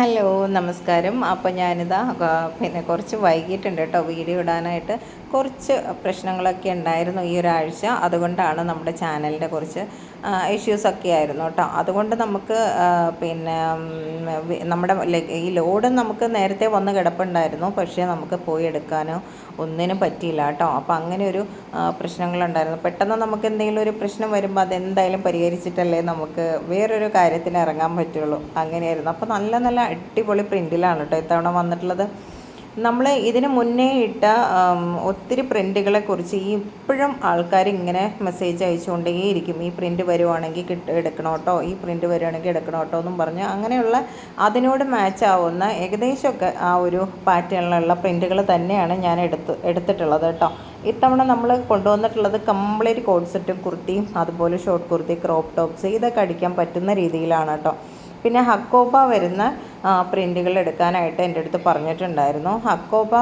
Hello നമസ്കാരം. അപ്പോൾ ഞാനിതാ പിന്നെ കുറച്ച് വൈകിട്ടുണ്ട് കേട്ടോ വീഡിയോ ഇടാനായിട്ട്. കുറച്ച് പ്രശ്നങ്ങളൊക്കെ ഉണ്ടായിരുന്നു ഈ ഒരാഴ്ച. അതുകൊണ്ടാണ് നമ്മുടെ ചാനലിന്റെ കുറച്ച് ഇഷ്യൂസൊക്കെ ആയിരുന്നു കേട്ടോ അതുകൊണ്ട് നമുക്ക് പിന്നെ നമ്മുടെ ഈ ലോഡ് നമുക്ക് നേരത്തെ വന്ന് കിടപ്പുണ്ടായിരുന്നു. പക്ഷേ നമുക്ക് പോയി എടുക്കാനോ ഒന്നിനും പറ്റിയില്ല കേട്ടോ അപ്പോൾ അങ്ങനെ ഒരു പ്രശ്നങ്ങളുണ്ടായിരുന്നു. പെട്ടെന്ന് നമുക്ക് എന്തെങ്കിലും ഒരു പ്രശ്നം വരുമ്പോൾ അതെന്തായാലും പരിഹരിച്ചിട്ടല്ലേ നമുക്ക് വേറൊരു കാര്യത്തിന് ഇറങ്ങാൻ പറ്റുള്ളൂ. അങ്ങനെയായിരുന്നു. അപ്പോൾ നല്ല നല്ല അടിപൊളി പ്രിന്റിലാണ് കേട്ടോ ഇത്തവണ വന്നിട്ടുള്ളത്. നമ്മൾ ഇതിന് മുന്നേ ഇട്ട ഒത്തിരി പ്രിന്റുകളെ കുറിച്ച് ഇപ്പോഴും ആൾക്കാർ ഇങ്ങനെ മെസ്സേജ് അയച്ചുകൊണ്ടേയിരിക്കും. ഈ പ്രിന്റ് വരുവാണെങ്കിൽ കിട്ട എടുക്കണം കേട്ടോ ഈ പ്രിന്റ് വരുവാണെങ്കിൽ എടുക്കണം കേട്ടോ എന്നും പറഞ്ഞ് അങ്ങനെയുള്ള അതിനോട് മാച്ച് ആവുന്ന ഏകദേശമൊക്കെ ആ ഒരു പാറ്റേണിലുള്ള പ്രിന്റുകൾ തന്നെയാണ് ഞാൻ എടുത്ത് എടുത്തിട്ടുള്ളത് കേട്ടോ. ഇത്തവണ നമ്മൾ കൊണ്ടുവന്നിട്ടുള്ളത് കംപ്ലീറ്റ് കോഡ് കുർത്തിയും അതുപോലെ ഷോർട്ട് കുർത്തി ക്രോപ്പ് ടോപ്സ് ഇതൊക്കെ അടിക്കാൻ പറ്റുന്ന രീതിയിലാണ് കേട്ടോ. പിന്നെ ഹക്കോബ വരുന്ന പ്രിന്റുകൾ എടുക്കാനായിട്ട് എന്റെ അടുത്ത് പറഞ്ഞിട്ടുണ്ടായിരുന്നു. ഹക്കോബ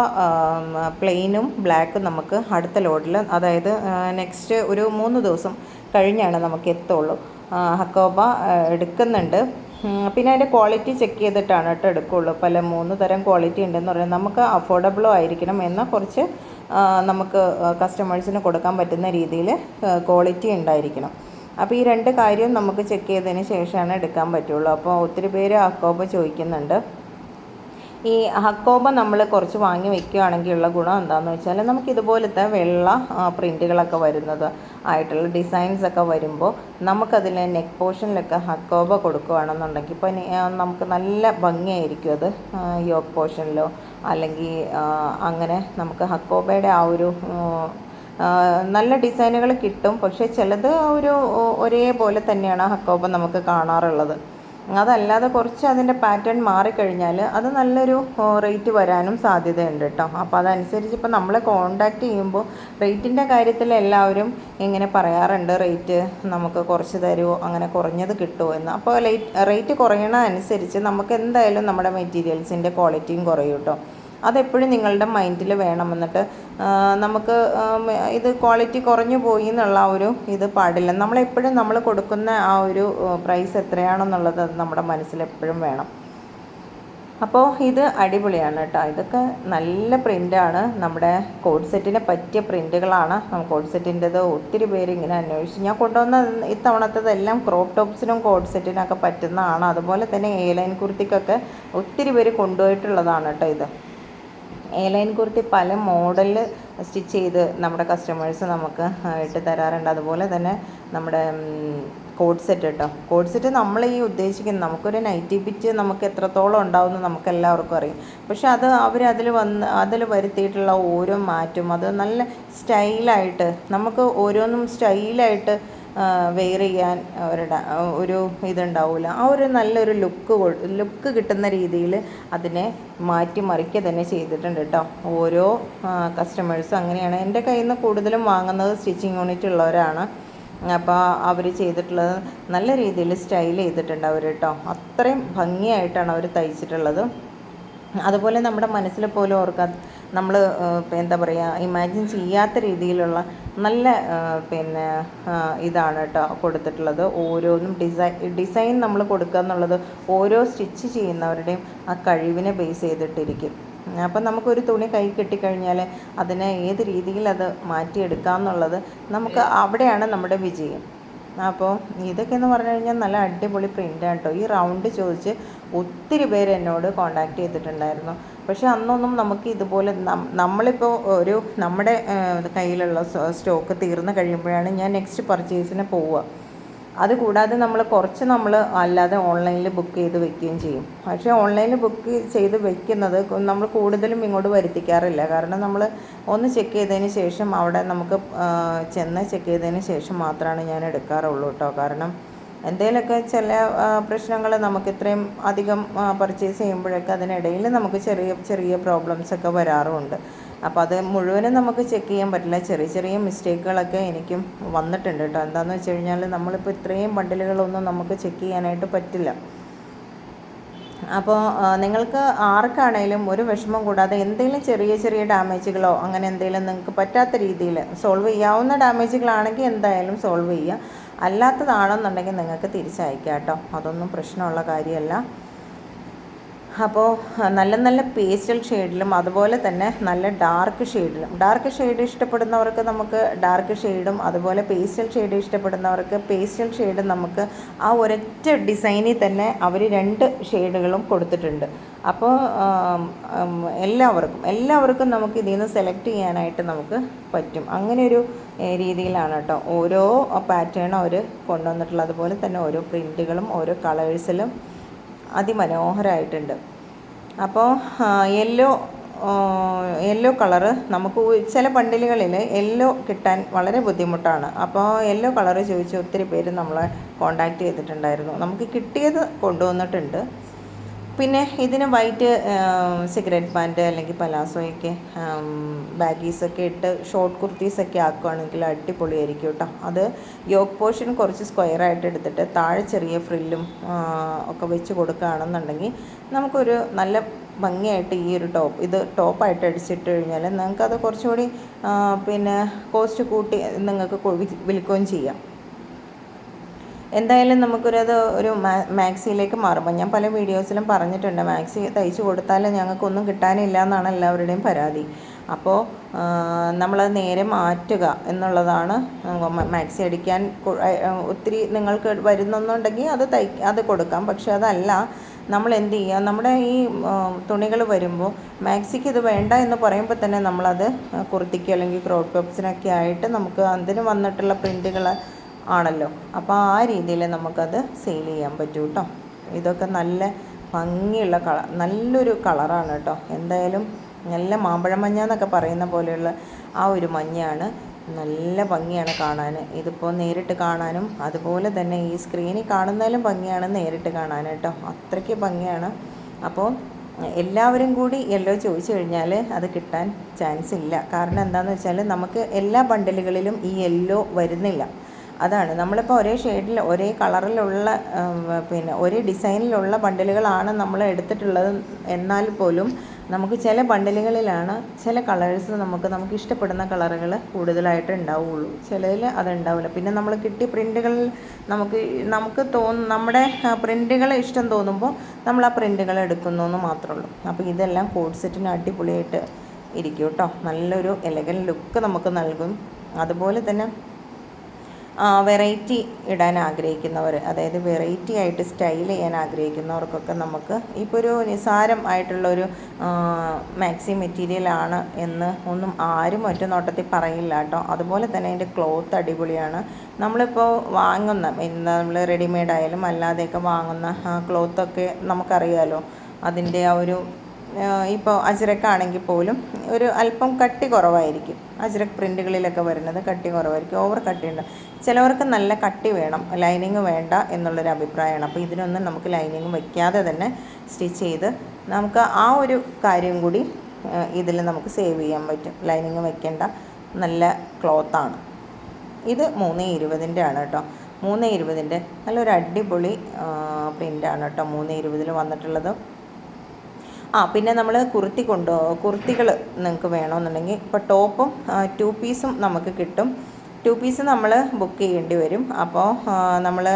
പ്ലെയിനും ബ്ലാക്കും നമുക്ക് അടുത്ത ലോഡിൽ അതായത് നെക്സ്റ്റ് ഒരു മൂന്ന് ദിവസം കഴിഞ്ഞാണ് നമുക്ക് എത്തുള്ളൂ. ഹക്കോപ്പ എടുക്കുന്നുണ്ട്. പിന്നെ അതിന്റെ ക്വാളിറ്റി ചെക്ക് ചെയ്തിട്ടാണ് കേട്ടോ എടുക്കുകയുള്ളൂ പല മൂന്ന് തരം ക്വാളിറ്റി ഉണ്ടെന്ന് പറയുന്നത്. നമുക്ക് അഫോർഡബിളും ആയിരിക്കണം എന്നാൽ കുറച്ച് നമുക്ക് കസ്റ്റമേഴ്സിന് കൊടുക്കാൻ പറ്റുന്ന രീതിയിൽ ക്വാളിറ്റി ഉണ്ടായിരിക്കണം. അപ്പോൾ ഈ രണ്ട് കാര്യവും നമുക്ക് ചെക്ക് ചെയ്തതിന് ശേഷമാണ് എടുക്കാൻ പറ്റുള്ളൂ. അപ്പോൾ ഒത്തിരി പേര് ഹക്കോബ ചോദിക്കുന്നുണ്ട്. ഈ ഹക്കോബ നമ്മൾ കുറച്ച് വാങ്ങി വെക്കുകയാണെങ്കിലുള്ള ഗുണം എന്താണെന്ന് വെച്ചാൽ നമുക്ക് ഇതുപോലത്തെ വെള്ള പ്രിന്റുകളൊക്കെ വരുന്നത് ആയിട്ടുള്ള ഡിസൈൻസ് ഒക്കെ വരുമ്പോൾ നമുക്കതിൽ നെക്ക് പോർഷനിലൊക്കെ ഹക്കോബ കൊടുക്കുകയാണെന്നുണ്ടെങ്കിൽ ഇപ്പോൾ നമുക്ക് നല്ല ഭംഗിയായിരിക്കും അത് യോക്ക് പോർഷനിലോ അല്ലെങ്കിൽ അങ്ങനെ നമുക്ക് ഹക്കോബയുടെ ആ ഒരു നല്ല ഡിസൈനുകൾ കിട്ടും. പക്ഷേ ചിലത് ഒരു ഒരേപോലെ തന്നെയാണ് ഹക്കോബ നമുക്ക് കാണാറുള്ളത്. അതല്ലാതെ കുറച്ച് അതിന്റെ പാറ്റേൺ മാറിക്കഴിഞ്ഞാൽ അത് നല്ലൊരു റേറ്റ് വരാനും സാധ്യതയുണ്ട് കേട്ടോ. അപ്പോൾ അതനുസരിച്ച് ഇപ്പോൾ നമ്മൾ കോണ്ടാക്ട് ചെയ്യുമ്പോൾ റേറ്റിന്റെ കാര്യത്തിൽ എല്ലാവരും ഇങ്ങനെ പറയാറുണ്ട് റേറ്റ് നമുക്ക് കുറച്ച് തരുമോ? അങ്ങനെ കുറഞ്ഞത് കിട്ടുമോ? എന്ന്. അപ്പോൾ റേറ്റ് കുറയണ അനുസരിച്ച് നമുക്ക് എന്തായാലും നമ്മുടെ മെറ്റീരിയൽസിന്റെ ക്വാളിറ്റിയും കുറയും കേട്ടോ. അതെപ്പോഴും നിങ്ങളുടെ മൈൻഡിൽ വേണം എന്നിട്ട് നമുക്ക് ഇത് ക്വാളിറ്റി കുറഞ്ഞു പോയി എന്നുള്ള ആ ഒരു ഇത് പാടില്ല. നമ്മളെപ്പോഴും നമ്മൾ കൊടുക്കുന്ന ആ ഒരു പ്രൈസ് എത്രയാണെന്നുള്ളത് നമ്മുടെ മനസ്സിൽ എപ്പോഴും വേണം. അപ്പോൾ ഇത് അടിപൊളിയാണ് കേട്ടോ. ഇതൊക്കെ നല്ല പ്രിന്റാണ് നമ്മുടെ കോഡ് സെറ്റിനെ പറ്റിയ പ്രിന്റുകളാണ് കോഡ് സെറ്റിന്റെത് ഒത്തിരി പേര് ഇങ്ങനെ അന്വേഷിച്ചു ഞാൻ കൊണ്ടുവന്ന ഇത്തവണത്തതെല്ലാം ക്രോപ്പ് ടോപ്സിനും കോഡ് സെറ്റിനൊക്കെ പറ്റുന്നതാണ്. അതുപോലെ തന്നെ എ ലൈൻ കുർത്തിക്കൊക്കെ ഒത്തിരി പേര് കൊണ്ടുപോയിട്ടുള്ളതാണ് കേട്ടോ ഇത്. എ ലൈൻ കുർത്തി പല മോഡലിൽ സ്റ്റിച്ച് ചെയ്ത് നമ്മുടെ കസ്റ്റമേഴ്സ് നമുക്ക് ഇട്ട് തരാറുണ്ട്. അതുപോലെ തന്നെ നമ്മുടെ കോഡ് സെറ്റ് കേട്ടോ കോഡ് സെറ്റ് നമ്മൾ ഈ ഉദ്ദേശിക്കുന്നത് നമുക്കൊരു നൈറ്റി ബിറ്റ് നമുക്ക് എത്രത്തോളം ഉണ്ടാവുമെന്ന് നമുക്ക് എല്ലാവർക്കും അറിയാം. പക്ഷെ അത് അവർ അതിൽ വന്ന് അതിൽ വരുത്തിയിട്ടുള്ള ഓരോ മാറ്റും അത് നല്ല സ്റ്റൈലായിട്ട് നമുക്ക് ഓരോന്നും സ്റ്റൈലായിട്ട് വെയർ ചെയ്യാൻ അവരുടെ ഒരു ഇതുണ്ടാവില്ല ആ ഒരു നല്ലൊരു ലുക്ക് ലുക്ക് കിട്ടുന്ന രീതിയിൽ അതിനെ മാറ്റി മറിക്കുക തന്നെ ചെയ്തിട്ടുണ്ട് കേട്ടോ ഓരോ കസ്റ്റമേഴ്സും അങ്ങനെയാണ്. എന്റെ കയ്യിൽ നിന്ന് കൂടുതലും വാങ്ങുന്നത് സ്റ്റിച്ചിങ് യൂണിറ്റ് ഉള്ളവരാണ്. അപ്പോൾ അവർ ചെയ്തിട്ടുള്ളത് നല്ല രീതിയിൽ സ്റ്റൈൽ ചെയ്തിട്ടുണ്ട് അവർ കേട്ടോ അത്രയും ഭംഗിയായിട്ടാണ് അവർ തയ്ച്ചിട്ടുള്ളത്. അതുപോലെ നമ്മുടെ മനസ്സിൽ പോലും ഓർക്കാൻ നമ്മൾ എന്താ പറയുക ഇമാജിൻ ചെയ്യാത്ത രീതിയിലുള്ള നല്ല പിന്നെ ഇതാണ് കേട്ടോ കൊടുത്തിട്ടുള്ളത്. ഓരോന്നും ഡിസൈൻ ഡിസൈൻ നമ്മൾ കൊടുക്കുക എന്നുള്ളത് ഓരോ സ്റ്റിച്ച് ചെയ്യുന്നവരുടെയും ആ കഴിവിനെ ബേസ് ചെയ്തിട്ടിരിക്കും. അപ്പം നമുക്കൊരു തുണി കൈ കിട്ടിക്കഴിഞ്ഞാൽ അതിനെ ഏത് രീതിയിൽ അത് മാറ്റിയെടുക്കാം എന്നുള്ളത് നമുക്ക് അവിടെയാണ് നമ്മുടെ വിജയം. അപ്പോൾ ഇതൊക്കെ എന്ന് പറഞ്ഞു കഴിഞ്ഞാൽ നല്ല അടിപൊളി പ്രിന്റാണ് കേട്ടോ ഈ റൗണ്ട് ചോദിച്ച് ഒത്തിരി പേര് എന്നോട് കോണ്ടാക്ട് ചെയ്തിട്ടുണ്ടായിരുന്നു. പക്ഷേ അന്നൊന്നും നമുക്ക് ഇതുപോലെ നമ്മളിപ്പോൾ ഒരു നമ്മുടെ കയ്യിലുള്ള സ്റ്റോക്ക് തീർന്നു കഴിയുമ്പോഴാണ് ഞാൻ നെക്സ്റ്റ് പർച്ചേസിന് പോവുക. അതുകൂടാതെ നമ്മൾ കുറച്ച് നമ്മൾ അല്ലാതെ ഓൺലൈനിൽ ബുക്ക് ചെയ്ത് വെക്കുകയും ചെയ്യും. പക്ഷേ ഓൺലൈനിൽ ബുക്ക് ചെയ്ത് വെക്കുന്നത് നമ്മൾ കൂടുതലും ഇങ്ങോട്ട് വരുത്തിക്കാറില്ല. കാരണം നമ്മൾ ഒന്ന് ചെക്ക് ചെയ്തതിന് ശേഷം അവിടെ നമുക്ക് ചെന്ന് ചെക്ക് ചെയ്തതിന് ശേഷം മാത്രമാണ് ഞാൻ എടുക്കാറുള്ളൂ കേട്ടോ കാരണം എന്തെങ്കിലുമൊക്കെ ചില പ്രശ്നങ്ങൾ നമുക്ക് ഇത്രയും അധികം പർച്ചേസ് ചെയ്യുമ്പോഴൊക്കെ അതിനിടയിൽ നമുക്ക് ചെറിയ ചെറിയ പ്രോബ്ലംസ് ഒക്കെ വരാറുമുണ്ട് അപ്പോൾ അത് മുഴുവനും നമുക്ക് ചെക്ക് ചെയ്യാൻ പറ്റില്ല. ചെറിയ ചെറിയ മിസ്റ്റേക്കുകളൊക്കെ എനിക്കും വന്നിട്ടുണ്ട് കേട്ടോ എന്താണെന്ന് വെച്ച് കഴിഞ്ഞാൽ നമ്മളിപ്പോൾ ഇത്രയും ബണ്ടിലുകളൊന്നും നമുക്ക് ചെക്ക് ചെയ്യാനായിട്ട് പറ്റില്ല. അപ്പോൾ നിങ്ങൾക്ക് ആർക്കാണേലും ഒരു വിഷമം കൂടാതെ എന്തെങ്കിലും ചെറിയ ചെറിയ ഡാമേജുകളോ അങ്ങനെ എന്തെങ്കിലും നിങ്ങൾക്ക് പറ്റാത്ത രീതിയിൽ സോൾവ് ചെയ്യാവുന്ന ഡാമേജുകളാണെങ്കിൽ എന്തായാലും സോൾവ് ചെയ്യുക അല്ലാത്തതാണെന്നുണ്ടെങ്കിൽ നിങ്ങൾക്ക് തിരിച്ചയക്കാം കേട്ടോ അതൊന്നും പ്രശ്നമുള്ള കാര്യമല്ല. അപ്പോൾ നല്ല നല്ല പേസ്റ്റൽ ഷെയ്ഡിലും അതുപോലെ തന്നെ നല്ല ഡാർക്ക് ഷെയ്ഡിലും ഡാർക്ക് ഷെയ്ഡ് ഇഷ്ടപ്പെടുന്നവർക്ക് നമുക്ക് ഡാർക്ക് ഷെയ്ഡും അതുപോലെ പേസ്റ്റൽ ഷെയ്ഡ് ഇഷ്ടപ്പെടുന്നവർക്ക് പേസ്റ്റൽ ഷെയ്ഡ് നമുക്ക് ആ ഒരൊറ്റ ഡിസൈനിൽ തന്നെ അവർ രണ്ട് ഷെയ്ഡുകളും കൊടുത്തിട്ടുണ്ട്. അപ്പോൾ എല്ലാവർക്കും എല്ലാവർക്കും നമുക്ക് ഇതിൽ നിന്ന് സെലക്ട് ചെയ്യാനായിട്ട് നമുക്ക് പറ്റും. അങ്ങനെ ഒരു രീതിയിലാണ് കേട്ടോ ഓരോ പാറ്റേൺ അവർ കൊണ്ടുവന്നിട്ടുള്ളത്. അതുപോലെ തന്നെ ഓരോ പ്രിന്റുകളും ഓരോ കളേഴ്സിലും അതിമനോഹരമായിട്ടുണ്ട് അപ്പോൾ യെല്ലോ യെല്ലോ കളറ് നമുക്ക് ചില ബണ്ടിലുകളിൽ യെല്ലോ കിട്ടാൻ വളരെ ബുദ്ധിമുട്ടാണ്. അപ്പോൾ യെല്ലോ കളറ് ചോദിച്ച് ഒത്തിരി പേര് നമ്മളെ കോണ്ടാക്ട് ചെയ്തിട്ടുണ്ടായിരുന്നു. നമുക്ക് കിട്ടിയത് കൊണ്ടുവന്നിട്ടുണ്ട്. പിന്നെ ഇതിന് വൈറ്റ് സിഗരറ്റ് പാന്റ് അല്ലെങ്കിൽ പലാസോയൊക്കെ ബാഗീസൊക്കെ ഇട്ട് ഷോർട്ട് കുർത്തീസൊക്കെ ആക്കുകയാണെങ്കിൽ അടിപൊളിയായിരിക്കും കേട്ടോ അത് യോക്ക് പോർഷൻ കുറച്ച് സ്ക്വയറായിട്ട് എടുത്തിട്ട് താഴെ ചെറിയ ഫ്രില്ലും ഒക്കെ വെച്ച് കൊടുക്കുകയാണെന്നുണ്ടെങ്കിൽ നമുക്കൊരു നല്ല ഭംഗിയായിട്ട് ഈ ഒരു ടോപ്പ് ഇത് ടോപ്പായിട്ട് അടിച്ചിട്ട് കഴിഞ്ഞാൽ നിങ്ങൾക്കത് കുറച്ചുകൂടി പിന്നെ കോസ്റ്റ് കൂട്ടി നിങ്ങൾക്ക് വിൽക്കുകയും ചെയ്യാം. എന്തായാലും നമുക്കൊരത് ഒരു മാക്സിയിലേക്ക് മാറുമ്പോൾ ഞാൻ പല വീഡിയോസിലും പറഞ്ഞിട്ടുണ്ട് മാക്സി തയ്ച്ചു കൊടുത്താൽ ഞങ്ങൾക്കൊന്നും കിട്ടാനില്ല എന്നാണ് എല്ലാവരുടെയും പരാതി. അപ്പോൾ നമ്മളത് നേരെ മാറ്റുക എന്നുള്ളതാണ് മാക്സി അടിക്കാൻ ഒത്തിരി നിങ്ങൾക്ക് വരുന്നുണ്ടെങ്കിൽ അത് തൈ അത് കൊടുക്കാം. പക്ഷെ അതല്ല നമ്മൾ എന്ത് ചെയ്യുക നമ്മുടെ ഈ തുണികൾ വരുമ്പോൾ മാക്സിക്ക് ഇത് വേണ്ട എന്ന് പറയുമ്പോൾ തന്നെ നമ്മളത് കുർത്തിക്ക് അല്ലെങ്കിൽ ക്രോപ്പ് ടോപ്സിനൊക്കെ ആയിട്ട് നമുക്ക് അതിന് വന്നിട്ടുള്ള പ്രിന്റുകൾ ആണല്ലോ. അപ്പോൾ ആ രീതിയിൽ നമുക്കത് സെയിൽ ചെയ്യാൻ പറ്റും കേട്ടോ ഇതൊക്കെ നല്ല ഭംഗിയുള്ള കളർ നല്ലൊരു കളറാണ് കേട്ടോ എന്തായാലും നല്ല മാമ്പഴം മഞ്ഞ എന്നൊക്കെ പറയുന്ന പോലെയുള്ള ആ ഒരു മഞ്ഞയാണ്. നല്ല ഭംഗിയാണ് കാണാൻ ഇതിപ്പോൾ നേരിട്ട് കാണാനും അതുപോലെ തന്നെ ഈ സ്ക്രീനിൽ കാണുന്നതിലും ഭംഗിയാണ് നേരിട്ട് കാണാൻ കേട്ടോ അത്രയ്ക്ക് ഭംഗിയാണ്. അപ്പോൾ എല്ലാവരും കൂടി യെല്ലോ ചോദിച്ചു കഴിഞ്ഞാൽ അത് കിട്ടാൻ ചാൻസ് ഇല്ല. കാരണം എന്താണെന്ന് വെച്ചാൽ നമുക്ക് എല്ലാ ബണ്ടലുകളിലും ഈ യെല്ലോ വരുന്നില്ല. അതാണ്. നമ്മളിപ്പോൾ ഒരേ ഷെയ്ഡിൽ ഒരേ കളറിലുള്ള പിന്നെ ഒരേ ഡിസൈനിലുള്ള ബണ്ടലുകളാണ് നമ്മൾ എടുത്തിട്ടുള്ളത്. എന്നാൽ പോലും നമുക്ക് ചില ബണ്ടലുകളിലാണ് ചില കളേഴ്സ് നമുക്ക് നമുക്ക് ഇഷ്ടപ്പെടുന്ന കളറുകൾ കൂടുതലായിട്ട് ഉണ്ടാവുകയുള്ളൂ ചിലതിൽ അതുണ്ടാവില്ല പിന്നെ നമ്മൾ കിട്ടിയ പ്രിന്റുകൾ നമുക്ക് നമുക്ക് തോന്നും നമ്മുടെ പ്രിന്റുകൾ ഇഷ്ടം തോന്നുമ്പോൾ നമ്മൾ ആ പ്രിന്റുകൾ എടുക്കുന്നു എന്ന് മാത്രമേ ഉള്ളൂ അപ്പോൾ ഇതെല്ലാം കോഡ് സെറ്റിന് അടിപൊളിയായിട്ട് ഇരിക്കും കേട്ടോ നല്ലൊരു എലഗൻ ലുക്ക് നമുക്ക് നൽകും. അതുപോലെ തന്നെ വെറൈറ്റി ഇടാൻ ആഗ്രഹിക്കുന്നവർ അതായത് വെറൈറ്റി ആയിട്ട് സ്റ്റൈൽ ചെയ്യാൻ ആഗ്രഹിക്കുന്നവർക്കൊക്കെ നമുക്ക് ഇപ്പോൾ ഒരു നിസാരം ആയിട്ടുള്ള ഒരു മാക്സി മെറ്റീരിയലാണ് എന്ന് ഒന്നും ആരും ഒറ്റ നോട്ടത്തിൽ പറയില്ല കേട്ടോ. അതുപോലെ തന്നെ അതിന്റെ ക്ലോത്ത് അടിപൊളിയാണ്. നമ്മളിപ്പോൾ വാങ്ങുന്ന എന്താ നമ്മൾ റെഡിമെയ്ഡ് ആയാലും അല്ലാതെയൊക്കെ വാങ്ങുന്ന ക്ലോത്തൊക്കെ നമുക്കറിയാമല്ലോ അതിന്റെ ആ ഒരു ഇപ്പോൾ അജ്രക്കാണെങ്കിൽ പോലും ഒരു അല്പം കട്ടി കുറവായിരിക്കും. അജ്രക് പ്രിന്റുകളിലൊക്കെ വരുന്നത് കട്ടി കുറവായിരിക്കും. ഓവർ കട്ടി ഉണ്ട്. ചിലവർക്ക് നല്ല കട്ടി വേണം. ലൈനിങ് വേണ്ട എന്നുള്ളൊരു അഭിപ്രായമാണ്. അപ്പോൾ ഇതിനൊന്നും നമുക്ക് ലൈനിങ് വയ്ക്കാതെ തന്നെ സ്റ്റിച്ച് ചെയ്ത് നമുക്ക് ആ ഒരു കാര്യം കൂടി ഇതിൽ നമുക്ക് സേവ് ചെയ്യാൻ പറ്റും. ലൈനിങ് വെക്കേണ്ട നല്ല ക്ലോത്താണ് ഇത് മൂന്ന് ഇരുപതിന്റെ ആണ് കേട്ടോ. മൂന്ന് ഇരുപതിന്റെ നല്ലൊരു അടിപൊളി പ്രിന്റാണ് കേട്ടോ. മൂന്ന് ഇരുപതിൽ വന്നിട്ടുള്ളത്. ആ പിന്നെ നമ്മൾ കുർത്തി കൊണ്ടോ കുർത്തികൾ നിങ്ങൾക്ക് വേണമെന്നുണ്ടെങ്കിൽ ഇപ്പോൾ ടോപ്പും ടു പീസും നമുക്ക് കിട്ടും. ടു പീസ് നമ്മൾ ബുക്ക് ചെയ്യേണ്ടി വരും. അപ്പോൾ നമ്മൾ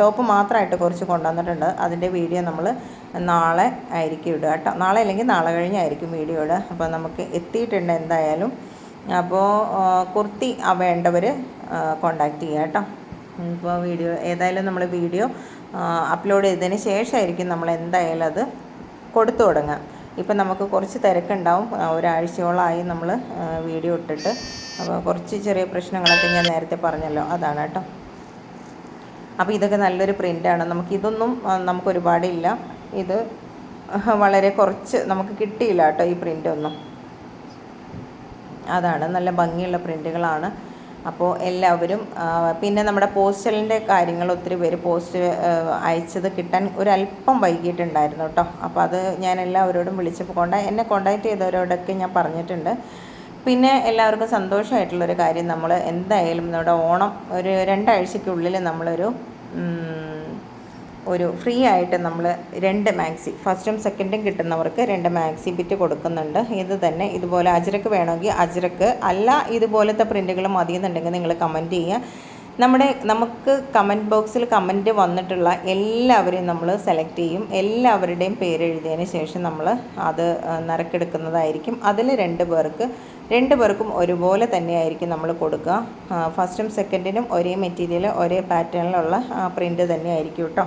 ടോപ്പ് മാത്രമായിട്ട് കുറച്ച് കൊണ്ടുവന്നിട്ടുണ്ട്. അതിന്റെ വീഡിയോ നമ്മൾ നാളെ ആയിരിക്കും ഇടുക കേട്ടോ. നാളെ അല്ലെങ്കിൽ നാളെ കഴിഞ്ഞായിരിക്കും വീഡിയോ ഇടുക. അപ്പോൾ നമുക്ക് എത്തിയിട്ടുണ്ട് എന്തായാലും. അപ്പോൾ കുർത്തി വേണ്ടവർ കോണ്ടാക്ട് ചെയ്യുക കേട്ടോ. ഇപ്പോൾ വീഡിയോ ഏതായാലും നമ്മൾ വീഡിയോ അപ്ലോഡ് ചെയ്തതിന് ശേഷമായിരിക്കും നമ്മൾ എന്തായാലും അത് കൊടുത്തു തുടങ്ങാം. ഇപ്പം നമുക്ക് കുറച്ച് തിരക്കുണ്ടാവും. ഒരാഴ്ചയോളമായി നമ്മൾ വീഡിയോ ഇട്ടിട്ട്. അപ്പോൾ കുറച്ച് ചെറിയ പ്രശ്നങ്ങളൊക്കെ ഞാൻ നേരത്തെ പറഞ്ഞല്ലോ. അതാണ് കേട്ടോ. അപ്പോൾ ഇതൊക്കെ നല്ലൊരു പ്രിന്റാണ്. നമുക്ക് ഇതൊന്നും ആ, നമുക്ക് ഒരുപാടില്ല ഇത് വളരെ കുറച്ച് നമുക്ക് കിട്ടിയില്ല കേട്ടോ ഈ പ്രിന്റ് ഒന്നും അതാണ് നല്ല ഭംഗിയുള്ള പ്രിന്റുകളാണ്. അപ്പോൾ എല്ലാവരും പിന്നെ നമ്മുടെ പോസ്റ്റലിന്റെ കാര്യങ്ങൾ ഒത്തിരി പേര് പോസ്റ്റ് അയച്ചത് കിട്ടാൻ ഒരല്പം വൈകിയിട്ടുണ്ടായിരുന്നു കേട്ടോ അപ്പോൾ അത് ഞാൻ എല്ലാവരോടും വിളിച്ചപ്പോൾ കൊണ്ടാ എന്നെ കോണ്ടാക്ട് ചെയ്തവരോടൊക്കെ ഞാൻ പറഞ്ഞിട്ടുണ്ട്. പിന്നെ എല്ലാവർക്കും സന്തോഷമായിട്ടുള്ളൊരു കാര്യം നമ്മൾ എന്തായാലും നമ്മുടെ ഓണം ഒരു രണ്ടാഴ്ചയ്ക്കുള്ളിൽ നമ്മളൊരു ഒരു ഫ്രീ ആയിട്ട് നമ്മൾ രണ്ട് മാക്സി ഫസ്റ്റും സെക്കൻഡും കിട്ടുന്നവർക്ക് രണ്ട് മാക്സി ബിറ്റ് കൊടുക്കുന്നുണ്ട്. ഇത് തന്നെ ഇതുപോലെ അജരക്ക് വേണമെങ്കിൽ അജരക്ക് അല്ല ഇതുപോലത്തെ പ്രിന്റുകൾ മതിയെന്നുണ്ടെങ്കിൽ നിങ്ങൾ കമന്റ് ചെയ്യുക. നമ്മുടെ നമുക്ക് കമന്റ് ബോക്സിൽ കമന്റ് വന്നിട്ടുള്ള എല്ലാവരെയും നമ്മൾ സെലക്ട് ചെയ്യും. എല്ലാവരുടെയും പേരെഴുതിയതിന് ശേഷം നമ്മൾ അത് നിരക്കെടുക്കുന്നതായിരിക്കും അതിൽ രണ്ട് പേർക്ക് രണ്ട് പേർക്കും ഒരുപോലെ തന്നെയായിരിക്കും നമ്മൾ കൊടുക്കുക. ഫസ്റ്റും സെക്കൻഡിനും ഒരേ മെറ്റീരിയൽ ഒരേ പാറ്റേണിലുള്ള പ്രിന്റ് തന്നെയായിരിക്കും കേട്ടോ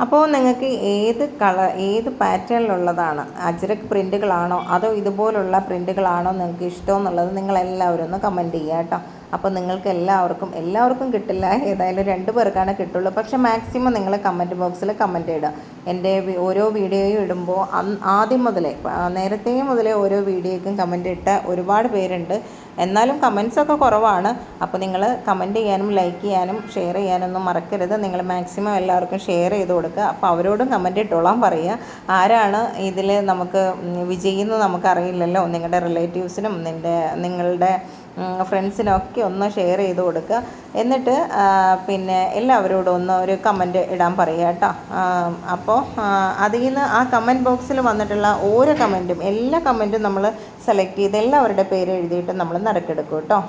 അപ്പോൾ നിങ്ങൾക്ക് ഏത് കളർ ഏത് പാറ്റേണിലുള്ളതാണ് അജ്രക് പ്രിന്റുകളാണോ അതോ ഇതുപോലുള്ള പ്രിന്റുകളാണോ നിങ്ങൾക്ക് ഇഷ്ടമെന്നുള്ളത് നിങ്ങളെല്ലാവരും ഒന്ന് കമന്റ് ചെയ്യുക കേട്ടോ അപ്പോൾ നിങ്ങൾക്ക് എല്ലാവർക്കും എല്ലാവർക്കും കിട്ടില്ല. ഏതായാലും രണ്ട് പേർക്കാണ് കിട്ടുള്ളൂ. പക്ഷേ മാക്സിമം നിങ്ങൾ കമന്റ് ബോക്സിൽ കമന്റ് ഇടുക. എന്റെ ഓരോ വീഡിയോയും ഇടുമ്പോൾ ആദ്യം മുതലേ നേരത്തെ മുതലേ ഓരോ വീഡിയോയ്ക്കും കമന്റ് ഇട്ട ഒരുപാട് പേരുണ്ട്. എന്നാലും കമൻസൊക്കെ കുറവാണ്. അപ്പോൾ നിങ്ങൾ കമന്റ് ചെയ്യാനും ലൈക്ക് ചെയ്യാനും ഷെയർ ചെയ്യാനൊന്നും മറക്കരുത്. നിങ്ങൾ മാക്സിമം എല്ലാവർക്കും ഷെയർ ചെയ്ത് കൊടുക്കുക. അപ്പോൾ അവരോടും കമന്റ് ഇട്ടോളാൻ പറയുക. ആരാണ് ഇതിൽ നമുക്ക് വിജയിക്കുന്നത് നമുക്കറിയില്ലല്ലോ. നിങ്ങളുടെ റിലേറ്റീവ്സിനും നിന്റെ നിങ്ങളുടെ ഫ്രണ്ട്സിനൊക്കെ ഒന്ന് ഷെയർ ചെയ്ത് കൊടുക്കുക എന്നിട്ട് പിന്നെ എല്ലാവരോടും ഒന്ന് ഒരു കമന്റ് ഇടാൻ പറയുക കേട്ടോ. അപ്പോൾ അതിൽ നിന്ന് ആ കമന്റ് ബോക്സിൽ വന്നിട്ടുള്ള ഓരോ കമന്റും എല്ലാ കമന്റും നമ്മൾ സെലക്ട് ചെയ്ത് എല്ലാവരുടെ പേര് എഴുതിയിട്ട് നമ്മൾ നറുക്കെടുക്കും കേട്ടോ.